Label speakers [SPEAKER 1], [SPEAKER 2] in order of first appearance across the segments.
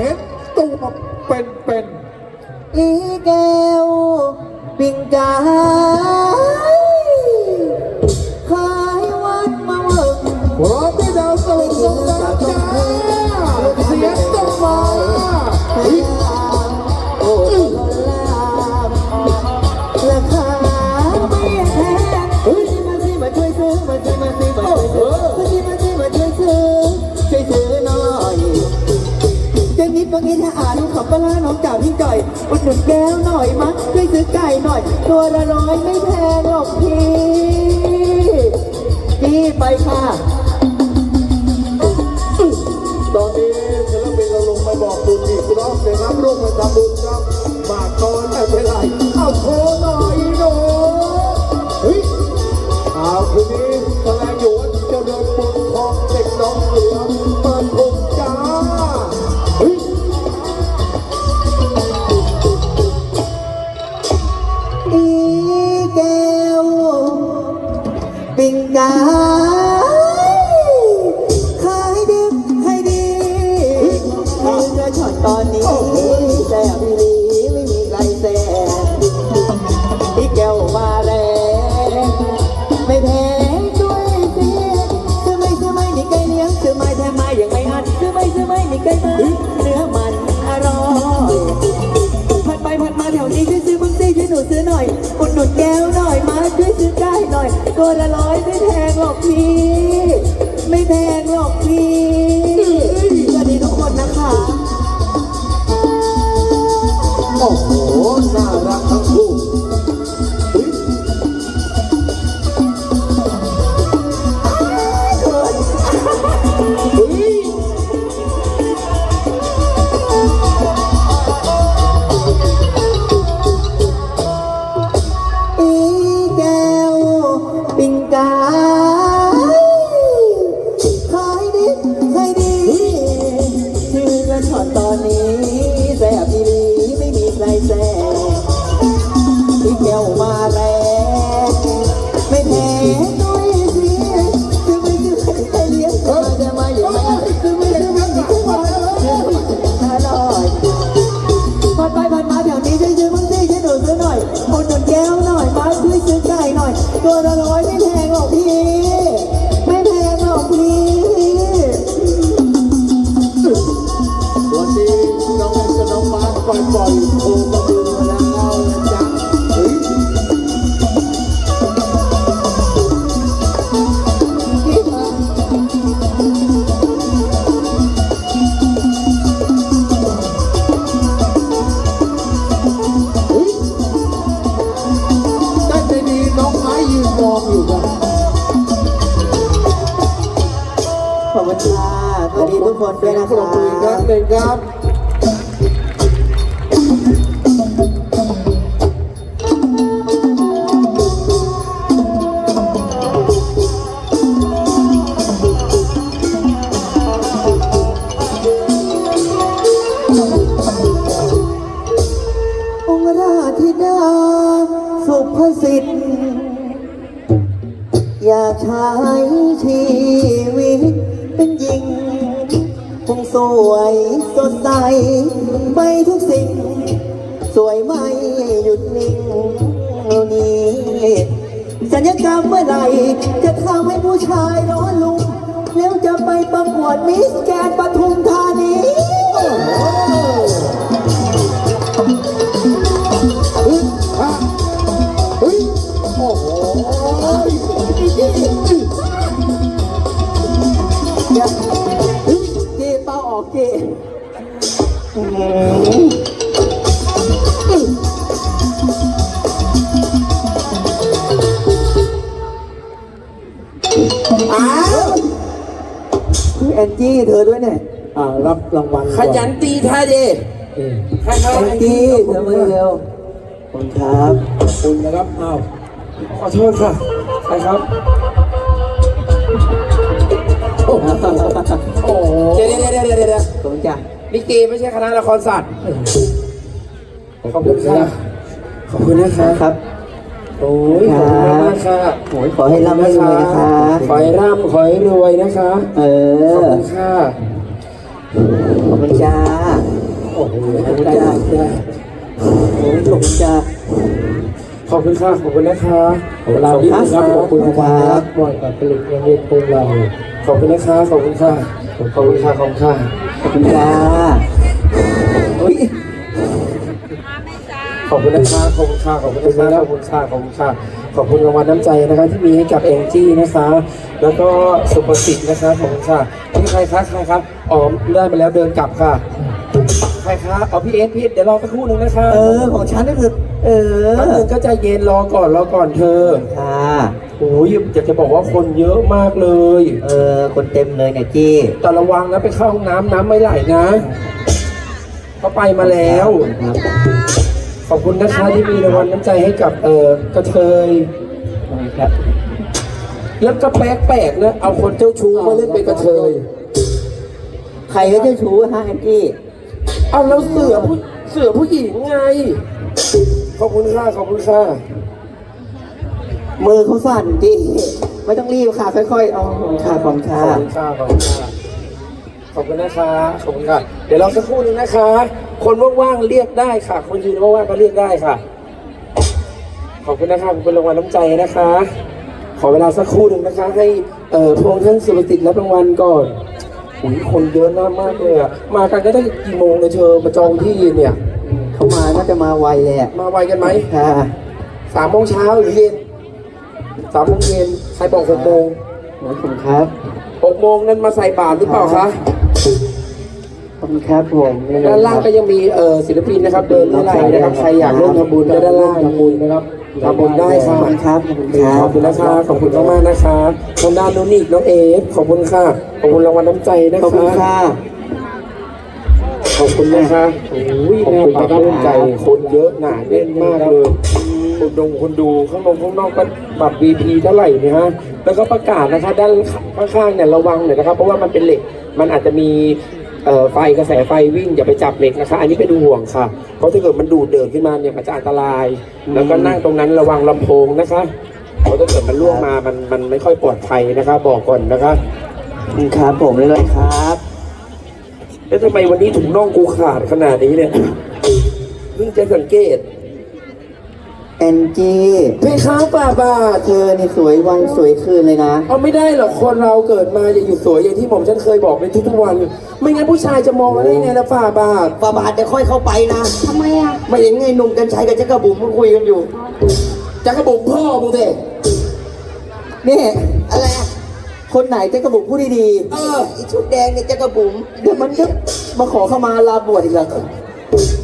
[SPEAKER 1] เห็นตัวเป็น
[SPEAKER 2] อีแก้วปิงกา ปลาน้องจ่าพี่จ่อย อุดหนุนแก้วหน่อยมั้ช่วยซื้อไก่หน่อย ตัวละร้อยไม่แพงหรอกพี่พี่ไปค่ะ
[SPEAKER 1] ตอนนี้ศิลปินเราลงไปบอกบุญอีกรอบหนึงครับร่วมกันทำบุญครับมากก่อนไม่เป็นไรเอาโชว์หน่อยหนูเฮ้ยเอาคืนนี้
[SPEAKER 2] ตัวละร้อยไม่แพงหรอกพี่ ไม่แพงหรอกพี่สวัสดีทุกคนนะคะ
[SPEAKER 1] โอ้ ค่ะ
[SPEAKER 2] สวัสดีทุกคนด้วยนะ
[SPEAKER 1] ปร
[SPEAKER 2] คะ
[SPEAKER 1] บมือครับหนึ่งครับ
[SPEAKER 2] องค์ราชธิดาสุภสิทธิ์ อยากใช้ชีวิต เป็นหญิงคงสวยสดใสไปทุกสิ่ง สวยไม่หยุดนิ่งเอานี้สัญญกรรมเมื่อไหร่จะทำให้ผู้ชายร้อนลุมแล้วจะไปประกวดมิสแกนปทุมธานี จี้เธอด้วยเนี่ย
[SPEAKER 1] อ่ารับรางวัล
[SPEAKER 3] ขยันตีท่าเด
[SPEAKER 1] เออ
[SPEAKER 3] ใครๆ
[SPEAKER 2] แอนจี้เธอมาเร็วขอบคุณครับ
[SPEAKER 3] ขอบคุณนะครับอ้าวขอโทษค่ะใครครับ
[SPEAKER 1] โอ้โห
[SPEAKER 3] เดี๋ยวเดี๋ยวเดี๋ยวเดี๋ยวเดี๋ยว
[SPEAKER 2] ขอบคุณจ้ะ
[SPEAKER 3] ลิเกไม่ใช่คณะละครสัตว์ขอบคุณค่ะขอบคุณนะคะ
[SPEAKER 2] ครับ
[SPEAKER 3] โอ้ยขอบคุณมากค่ะ
[SPEAKER 2] โอ้ยขอให้ร่ำให้รวยนะคะ
[SPEAKER 3] ขอให้ร่ำขอให้รวยนะคะ
[SPEAKER 2] เอ
[SPEAKER 3] ขอบ
[SPEAKER 2] อ
[SPEAKER 3] คุณค่ะ
[SPEAKER 2] ขอบคุณจ้า
[SPEAKER 3] โอ้โห
[SPEAKER 2] ขอบคุณจ้าโอ้ยขอบคุณจ้า
[SPEAKER 3] ขอบคุณค่ะขอบคุณนะคะเวลาดีครับขอบคุณครับบ่อยกับผลิตเงินพวกเรา ขอบคุณนะคะขอบคุณค่ะขอบคุณค่ะขอบคุณค่ะ
[SPEAKER 2] ขอบคุณจ้า
[SPEAKER 3] ขอบคุณนะคะขอบคุณค่ะขอบคุณนะคะขอบคุณค่ะขอบคุณค่ะขอบคุณรางวัลน้ำใจนะคะที่มีให้กับเองจี้นะคะแล้วก็สุภสิทธิ์นะคะขอบคุณค่ะที่ใครคะใครครับอ๋อได้มาแล้วเดินกลับค่ะใครคะเอาพี่เอสพี่เอสเดี๋ยวรอสักครู่หนึงนะคะ
[SPEAKER 2] เออของฉันก็คือเออ
[SPEAKER 3] แป๊บนึงก็ใจเย็นรอก่อนรอก่อนเธอ
[SPEAKER 2] ค่ะ
[SPEAKER 3] โอ้ยอยากจะบอกว่าคนเยอะมากเลย
[SPEAKER 2] เออ คนเต็มเลยเนี่ยจี้
[SPEAKER 3] แต่ระวังนะไปเข้าห้องน้ำน้ำไม่ไหลนะเขาไปมาแล้ว
[SPEAKER 2] ครับ
[SPEAKER 3] ขอบคุณนะคะที่มีรางวัลน้ำใจให้กับเออกระเทย
[SPEAKER 2] ครับ
[SPEAKER 3] แล้วก็แปลกแปลกๆนะเอาคนเจ้าชู้มาเล่นเป็นกระเทย
[SPEAKER 2] ใครก็เจ้าชู้ฮะแอนจี้
[SPEAKER 3] เอาแล้วเสือผู้เสือผู้หญิงไง ขอบคุณค่ะขอบคุณค่ะ
[SPEAKER 2] มือเขาสั่นจี้ไม่ต้องรีบค่ะค่อยๆเอาค่ะขอบคุณ
[SPEAKER 3] ข
[SPEAKER 2] ค่ะ
[SPEAKER 3] อบคุณค่ะขอบคุณค่ะขอบคุณนะคะขอบคุณค่ะเดี๋ยวเราสักครู่หนึงนะคะ คนว่างๆเรียกได้ค่ะ คนยืนว่างๆก็เรียกได้ค่ะ ขอบคุณนะคะขอบคุณรางวัลน้ำใจนะคะ ขอเวลาสักครู่หนึ่งนะคะ ให้เอ่อพวงท่านสุรติดรับรางวัลก่อนอุ้ยคนเยอะมากมากเลยอะมากันก็ได้กี่โมงเลยเธอมาจองที่เนี่ย
[SPEAKER 2] เขามาน่าจะมาไวเลยอะ
[SPEAKER 3] มาไวกันไหม
[SPEAKER 2] ค่ะ
[SPEAKER 3] สามโมงเช้าหรือเย็นสามโมงเย็นใครบอกหกโมง
[SPEAKER 2] ขอบคุณครับ
[SPEAKER 3] หกโมงนั้นมาใส่บาตรหรือเปล่าคะ
[SPEAKER 2] ขอบ คุณครับผม
[SPEAKER 3] ด้านล่างก็ยังมีเอ่อศิลปินนะครับ เดินเรื่อยๆนะครับ ใครอยากร่วมทำบุญก็ด้านล่างทำบุญนะครับทำบุญได้
[SPEAKER 2] ข
[SPEAKER 3] ค่ะ
[SPEAKER 2] อบคุณครับขอบคุณครับ
[SPEAKER 3] ขอบคุณนะคะขอบคุณมากๆนะคะทางด้านนู้นอีกน้องเอฟขอบคุณค่ะ ขอบคุณรางวัลน้ำใจนะ
[SPEAKER 2] ขอบคุณ
[SPEAKER 3] คะ
[SPEAKER 2] ค่ะ
[SPEAKER 3] ขอบคุณนะคะโอ้ยแม่ปลาปลื้มใจ คนเยอะหนาแน่นมากเลยคนดงคนดูข้างนอกข้างนอกก็บัตร VP เท่าไหร่เนี่ยฮะ แล้วก็ประกาศนะคะด้านข้างๆเนี่ยระวังหน่อยนะครับ เพราะว่ามันเป็นเหล็ก มันอาจจะมี เอ่อไฟกระแสไฟวิ่งอย่าไปจับเหล็กนะคะ อันนี้เป็นห่วงค่ะ เพราะถ้าเกิดมันดูดเดินขึ้นมาเนี่ยมันจะอันตราย แล้วก็นั่งตรงนั้นระวังลำโพงนะคะเพราะถ้าเกิดมันล่วงมามันมันไม่ค่อยปลอดภัยนะคะ บอกก่อนนะคะ
[SPEAKER 2] ขอบคุณครับผมเลยครับ
[SPEAKER 3] แล้วทำไมวันนี้ถุงน่องกูขาดขนาดนี้เนี่ยเพิ่งจะสังเกต
[SPEAKER 2] แอนจี้
[SPEAKER 3] เพคะป่าบาท
[SPEAKER 2] เธอนี่สวยวันสวยคืนเลยนะ
[SPEAKER 3] เอาไม่ได้หรอกคนเราเกิดมาอย่าอยู่สวยอย่างที่หม่อมฉันเคยบอกในทุกๆวัน ไม่งั้นผู้ชายจะมองเราได้ไงล่ะฝ่าบาท
[SPEAKER 2] ฟาบาทจะค่อยเข้าไปนะ
[SPEAKER 4] ทำไมอะ
[SPEAKER 2] ไม่เห็นไงหนุ่มกันชัยกับเจ๊กระบุ๋มมันคุยกันอยู่
[SPEAKER 3] จะกระบุกพ่อมึงเด็
[SPEAKER 2] นี่อะไรอะคนไหนเจ๊กระบุ๋มพูดดี
[SPEAKER 3] เออ
[SPEAKER 2] ๆอีชุดแดงเนี่ยเจ๊กระบุ๋มเดี๋ยวมันก็มาขอเข้ามาลาบวชอีกแล้ว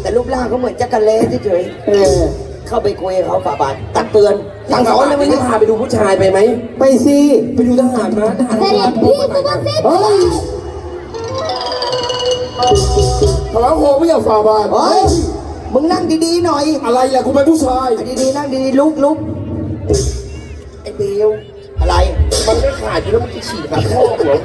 [SPEAKER 2] แต่รูปร่างเขาเหมือนจักรเล่เฉยๆเออ เข้าไปคุยกับเขาฝาบาทตักเตือน
[SPEAKER 3] สั่งสอนเลยไม่ได้พาไปดูผู้ชายไปไหม
[SPEAKER 2] ไปสิ
[SPEAKER 3] ไปดูทหารมาทหาร
[SPEAKER 4] เสด็จพี่สุภาษิต
[SPEAKER 2] เฮ้ย
[SPEAKER 3] พระโคไม่อยากฝ่าบาท
[SPEAKER 2] เฮ้ยมึงนั่งดีๆหน่อย
[SPEAKER 3] อะไรล่ะกูเป็นผู้ชาย
[SPEAKER 2] ดีๆนั่งดีๆลุกลุกไอ้เบลอะไร
[SPEAKER 3] มันไม่ขาดอยู่แล้วมันจะฉีกขาดพ่อเหรอ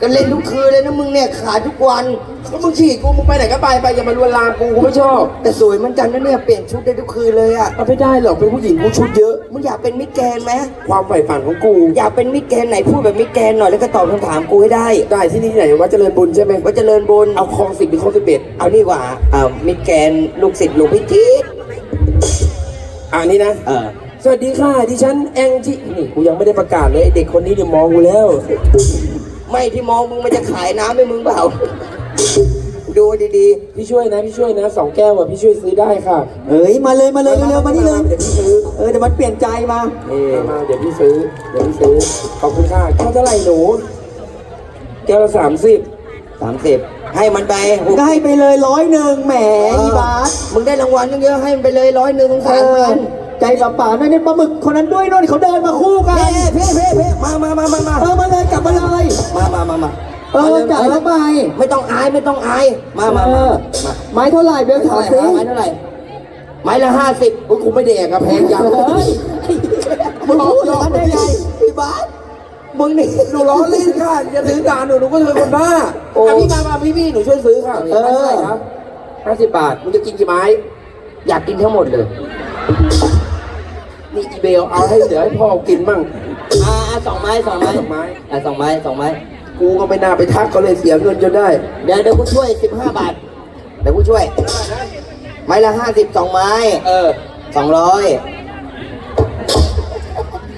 [SPEAKER 2] ก็เล่นทุกคืนเลยนะมึงเนี่ยขาดทุกวัน
[SPEAKER 3] ก็มึงฉีกกูมึงไปไหนก็ไปไปอย่ามาลวนลามกูกูไม่ชอบ
[SPEAKER 2] แต่สวยเหมือนกันนะเนี่ยเปลี่ยนชุดได้ทุกคืนเลยอะ
[SPEAKER 3] เอาไม่ได้หรอกเป็นผู้หญิงกูชุดเยอะ
[SPEAKER 2] มึงอยากเป็นมิตรแกรนด์ไหม
[SPEAKER 3] ความใฝ่ฝันของกู
[SPEAKER 2] อยากเป็นมิตรแกรนด์ไหนพูดแบบมิตรแกรนด์หน่อยแล้วก็ตอบคำถามกูให้ได้
[SPEAKER 3] ได้ที่นี่ที่ไหนวัดเจริญบุญใช่ไหม
[SPEAKER 2] ว่าเจริญบุญ
[SPEAKER 3] เอาคลองสิบหรือคลองสิบเอ็ด
[SPEAKER 2] เอานี่กว่าเอามิตรแกรนด์ลูกศิษย์หลวงพิจิตร
[SPEAKER 3] อ่านี่นะ
[SPEAKER 2] เออ
[SPEAKER 3] สวัสดีค่ะดิฉันแองที่นี่กูยังไม่ได้ประกาศเลยไอ้เด็กคนนี้เดี๋ยวมองกูแล้ว
[SPEAKER 2] ไม่ที่มองมึงมันจะขายน้ำให้มึงเปล่า ดูดี
[SPEAKER 3] พี่ช่วยนะพี่ช่วยนะสองแก้วอะพี่ช่วยซื้อได้ค่ะ
[SPEAKER 2] ๆเฮ้ยมาเลยมาเลยเร็วๆมานี่เลย
[SPEAKER 3] เดี๋ยวพี่ซื้อ
[SPEAKER 2] เออเดี๋ยวมันเปลี่ยนใจมา
[SPEAKER 3] เออมาเดี๋ยวพี่ซื้อเดี๋ยวพี่ซื้อขอบคุณค่ะแก้วเท่าไหร่หนู แก้วละสามสิบ
[SPEAKER 2] สามสิบให้มันไปได้ไปเลยร้อยหนึ่งแหมอีบาสมึงได้รางวัลตั้งเยอะให้มันไปเลยร้อยหนึ่งสงสารมัน ใจเปล่าๆนั่นนี่ปลาหมึกคนนั้นด้วยโน่นเขาเดินมาคู่กันเพ่เพ่เพ่มามามามามาเออมาเลยกลับมาเลย มามามามาเออจับแล้วไปไม่ต้องอายไม่ต้องอาย มามามามาไม้เท่าไหร่เบลถามสิไม้เท่าไหร่ไม้ละห้าสิบ
[SPEAKER 3] กูกูไม่แดกอะแพงจัง
[SPEAKER 2] เฮ้ยมึงพูดอย่างนั้นได้ไงพี่บาสมึงนี่
[SPEAKER 3] หนูล้อเล่นค่ะอย่าถือด่าหนูหนูก็คือคนบ้า
[SPEAKER 2] โอ้
[SPEAKER 3] อะพี่มามาพี่พี่หนูช่วยซื้อค่ะ
[SPEAKER 2] เออ
[SPEAKER 3] เท่าไหร่ครับห้าสิบบาทมึงจะกินกี่ไม้
[SPEAKER 2] อยากกินทั้งหมดเลย
[SPEAKER 3] นี่อีเบลเอาให้เหลือให้พ่อกินมั่ง
[SPEAKER 2] อ่าอ่าสองไม้สองไม้
[SPEAKER 3] สองไม้
[SPEAKER 2] อ่าสองไม้สองไม้
[SPEAKER 3] กูก็ไม่น่าไปทักเขาเลยเสียเงินจนได้
[SPEAKER 2] เดี๋ยวเดี๋ยวกูช่วยสิบห้าบาท เดี๋ยวกูช่วย ไม้ละห้าสิบสองไม้
[SPEAKER 3] เออ
[SPEAKER 2] สองร้อย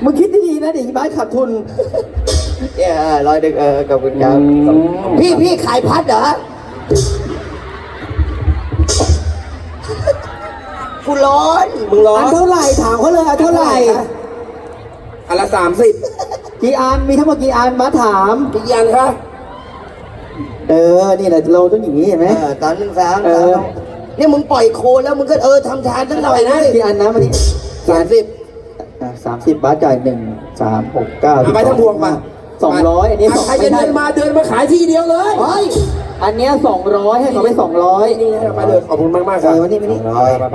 [SPEAKER 2] มึงคิดดีๆนะดิบ้านขาดทุนเนี่ยร้อยดึกเออขอบคุณครับ
[SPEAKER 3] อืม
[SPEAKER 2] พี่พี่ขายพัดเหรอ กูร้อน
[SPEAKER 3] มึงร้อ
[SPEAKER 2] อั
[SPEAKER 3] น
[SPEAKER 2] นเท่าไหร่ถามเขาเลยอันเท่าไหร่
[SPEAKER 3] อันละสามสิบ
[SPEAKER 2] กี่อันมีทั้งหมดกี่อันมาถาม
[SPEAKER 3] กี่ยันคะ
[SPEAKER 2] เออ นี่แหละเราต้องอย่างนี้เห็นไหมตอนหนึ่งสามสามนี่มึงปล่อยโคแล้วมึงก็เออทำทานสักหน่อยนะกี่อันนะวันนี้
[SPEAKER 3] สามสิบ
[SPEAKER 2] สามสิบบาทจ่ายหนึ่งสามหกเก้า
[SPEAKER 3] เอาไปทั้งพวงมา
[SPEAKER 2] สองร้อยอันนี้สอง
[SPEAKER 3] ใครจะเดินมาเดินมาขายทีเดียวเลย
[SPEAKER 2] เฮ้ย อันเนี้ยสองร้อยให้เขาไปสองร้อย
[SPEAKER 3] นี่นะมาเดินขอบคุณมากมากๆค
[SPEAKER 2] เอ
[SPEAKER 3] รับ
[SPEAKER 2] อวันนี้วันนี้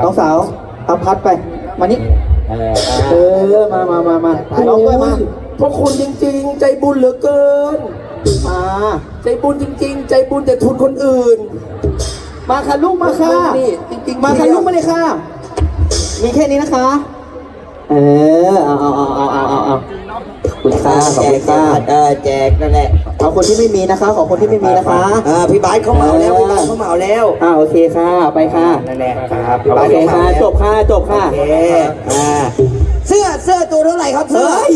[SPEAKER 2] น้องสาวเอาพัดไป มานี่ เออ มามามามาน้องด้วยมา
[SPEAKER 3] เพราะคุณจริง ๆ ใจบุญเหลือเกิน
[SPEAKER 2] มา
[SPEAKER 3] ใจบุญจริง ๆ ใจบุญแต่ทุนคนอื่น
[SPEAKER 2] มาค่ะลูกมาค่ะ
[SPEAKER 3] นี่จริงๆ
[SPEAKER 2] มาค่ะลูกมาเลยค่ะ มีแค่นี้นะคะ เออ เอาเอาเอาเอาเอาเอาเอาขอบคุณค่ะขอบคุณค่ะ
[SPEAKER 4] เออแจกนั่นแหละ
[SPEAKER 2] เอาคนที่ไม่มีนะคะ ขอคนที่ไม่มีนะคะ
[SPEAKER 4] เออพี่บาสเขาเหมาแล้วพี่บาสเขาเหมาแล้ว
[SPEAKER 2] อ่าโอเคค่ะเอาไปค่ะ
[SPEAKER 4] นั่นแหละครับ
[SPEAKER 2] โอเคค่ะจบค่ะจบค่ะ
[SPEAKER 4] โอเคอ่าเสื้อเสื้อตัวเท่าไหร่ครับเสื้อ
[SPEAKER 2] เฮ้ย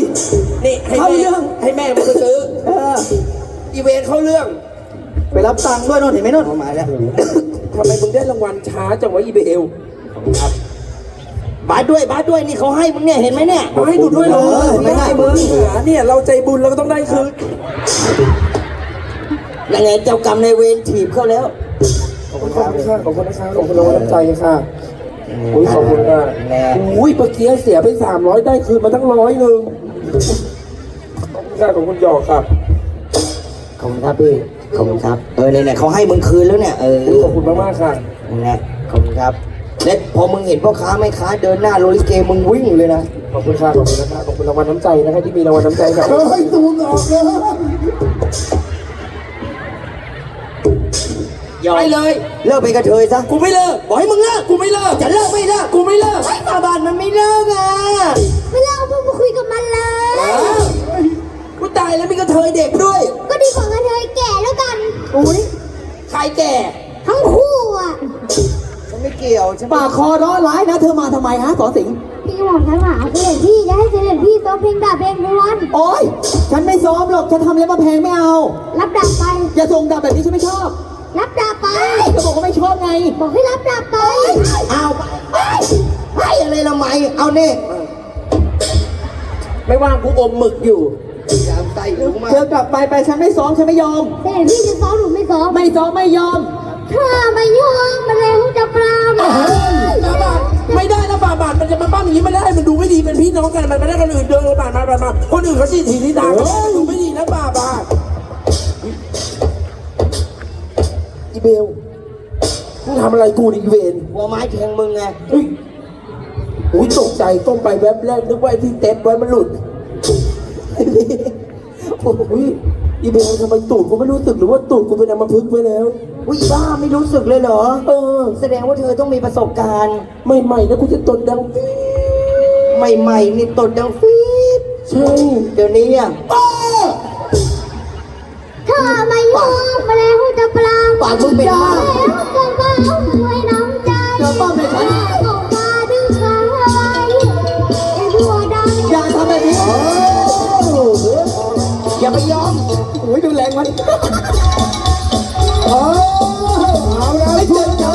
[SPEAKER 3] นี่ให้
[SPEAKER 2] เข้า
[SPEAKER 3] แม่
[SPEAKER 2] เรื่อง
[SPEAKER 3] ให้แม่มันก็ซื้อ
[SPEAKER 2] เออ
[SPEAKER 3] อีเวนต์เข้าเรื่อง
[SPEAKER 2] ไปรับตังค์ด้วยโน่นเห็นไหมโน่น
[SPEAKER 4] เอามาแล้ว
[SPEAKER 3] ทำไมมึงได้รางวัลช้าจังวะอีเบล
[SPEAKER 4] บาสด้วยบาสด้วยนี่เขาให้มึงเนี่ยเห็นไหมเนี่ย
[SPEAKER 3] มาให้ดูด้วยเหรอ
[SPEAKER 2] เออไม่ได้มึง
[SPEAKER 3] เนี่ยเราใจบุญเราก็ต้องได้คืน
[SPEAKER 4] ยังไงเจ้ากรรมในายเวรถีบเขาแล้ว
[SPEAKER 3] ขอบคุณค่ะขอบคุณนะคะขอบคุณรางวัลน้ำใจค่ะอุ้ยขอบคุณค่ะ
[SPEAKER 4] แน่
[SPEAKER 3] อุ้ยเมื่อกี้เสียไปสามร้อยได้คืนมาตั้งร้อยหนึ่งขอบคุณค่ะขอบคุณหยอกค่ะ
[SPEAKER 4] ขอบคุณครับพี่ขอบคุณครับเออเนี่ยเนี่ยเขาให้มึงคืนแล้วเนี่ยเออ
[SPEAKER 3] อุ๊ยขอบคุณมากมากๆค่ะ
[SPEAKER 4] นั่นแหละขอบคุณครับ และพอมึงเห็นพ่อค้าแม่ค้าเดินหน้าโรลิเกมึงวิ่งเลยนะ
[SPEAKER 3] ขอบคุณค่ะขอบคุณนะคะขอบคุณรางวัลน้ำใจนะคะที่มีรางวัลน้ำใจค่ะ
[SPEAKER 1] เฮ้ยตูนออกเลย
[SPEAKER 3] ไปเลย
[SPEAKER 4] เลิกเป็นกระเทยซะ
[SPEAKER 3] กูไม่เลิกบอกให้มึงเลิกกูไม่เลิก
[SPEAKER 4] จะเลิกไม่เลิก
[SPEAKER 3] กูไม่เลิก
[SPEAKER 4] ไอ้ตาบานมันไม่เลิกอะ
[SPEAKER 5] ไม่เล่าเพิ่งมาคุยกับมันเลย
[SPEAKER 3] กูตายแล้วมีกระเทยเด็กด้วย
[SPEAKER 5] ก็ดีกว่ากระเทยแก่แล้วกัน
[SPEAKER 4] อุ้ย
[SPEAKER 3] ใครแก่
[SPEAKER 5] ทั้งคู่อะ
[SPEAKER 4] ฉันไม่เกี่ยวฉัน
[SPEAKER 2] ปากคอร้อนร้ายนะ เธอมาทำไมฮะสอสิงห์
[SPEAKER 5] พี่ก็บอกฉันว่าเสด็จพี่จะให้เสด็จพี่ซ้อมเพลงดาบเพลงพวน
[SPEAKER 2] โอ๊ย ฉันไม่ซ้อมหรอก ฉันทำเล็บมาแพงไม่เอา
[SPEAKER 5] รับดาบไป
[SPEAKER 2] อย่าส่งดาบแบบนี้ฉันไม่ชอบ
[SPEAKER 5] รับดาบไป
[SPEAKER 2] จะบอกว่าไม่ชอบไง
[SPEAKER 5] บอกให้รับดาบไป
[SPEAKER 4] เอาไปให้อะไรละไหมเอาเนี่ย
[SPEAKER 3] ไม่ว่างกูอมหมึกอยู่
[SPEAKER 4] ยามใส่ลูกมา
[SPEAKER 2] เธอกลับไปไปฉันไม่ซ้อมฉันไม่ยอม
[SPEAKER 5] เสด็จพี่จะซ้อมหรือไม่ซ้อม
[SPEAKER 2] ไม่ซ้อมไม่ยอม
[SPEAKER 5] ถ้าไม่ยอม มาแล้วจะปราบ
[SPEAKER 3] ไม่ได้นะบาบาทมันจะมาปั้มอย่างนี้ไม่ได้ มันดูไม่ดี เป็นพี่น้องกัน มันไม่ได้คนอื่นเดินผ่านมาผ่านมาคนอื่นเขาชี้ถีที่ทางดูไม่ดีนะบาบาทอีเบลมึงทำอะไรกูดิเวน
[SPEAKER 4] หัวไม้แทงมึงไง
[SPEAKER 3] เฮ้ยอุ้ยตกใจต้มไปแวบแรกนึกว่าไอ้ที่เต็มไว้มันหลุดโอ้ยอีเบลทำไมตูดกูไม่รู้สึกหรือว่าตูดกูเป็นอัมพฤกษ์ไปแล้ว
[SPEAKER 4] อุ้ยบ้าไม่รู้สึกเลยเหรอ
[SPEAKER 3] เออ
[SPEAKER 4] แสดงว่าเธอต้องมีประสบการณ์
[SPEAKER 3] ใหม่ๆนะกูจะตดดังปี๊ด
[SPEAKER 4] ใหม่ๆนี่ตดดังฟีด
[SPEAKER 3] ใช่
[SPEAKER 4] เดี๋ยวนี้อะ
[SPEAKER 5] ถ้าไม่ยอมมาแล้วจะปราบ
[SPEAKER 4] ปากมึงเป็นบ้า
[SPEAKER 5] แล้วก็มาด้วยน้ำใจ
[SPEAKER 2] เดี๋ยวป้อมเลยฉัน
[SPEAKER 5] ออกมาดึงขาไว้ไอ้บัวดำ
[SPEAKER 2] อย่าทำแบบนี้
[SPEAKER 4] อย่าไปยอม
[SPEAKER 2] โอ้ยดูแรงมัน
[SPEAKER 1] เอา เอาแล้วทุ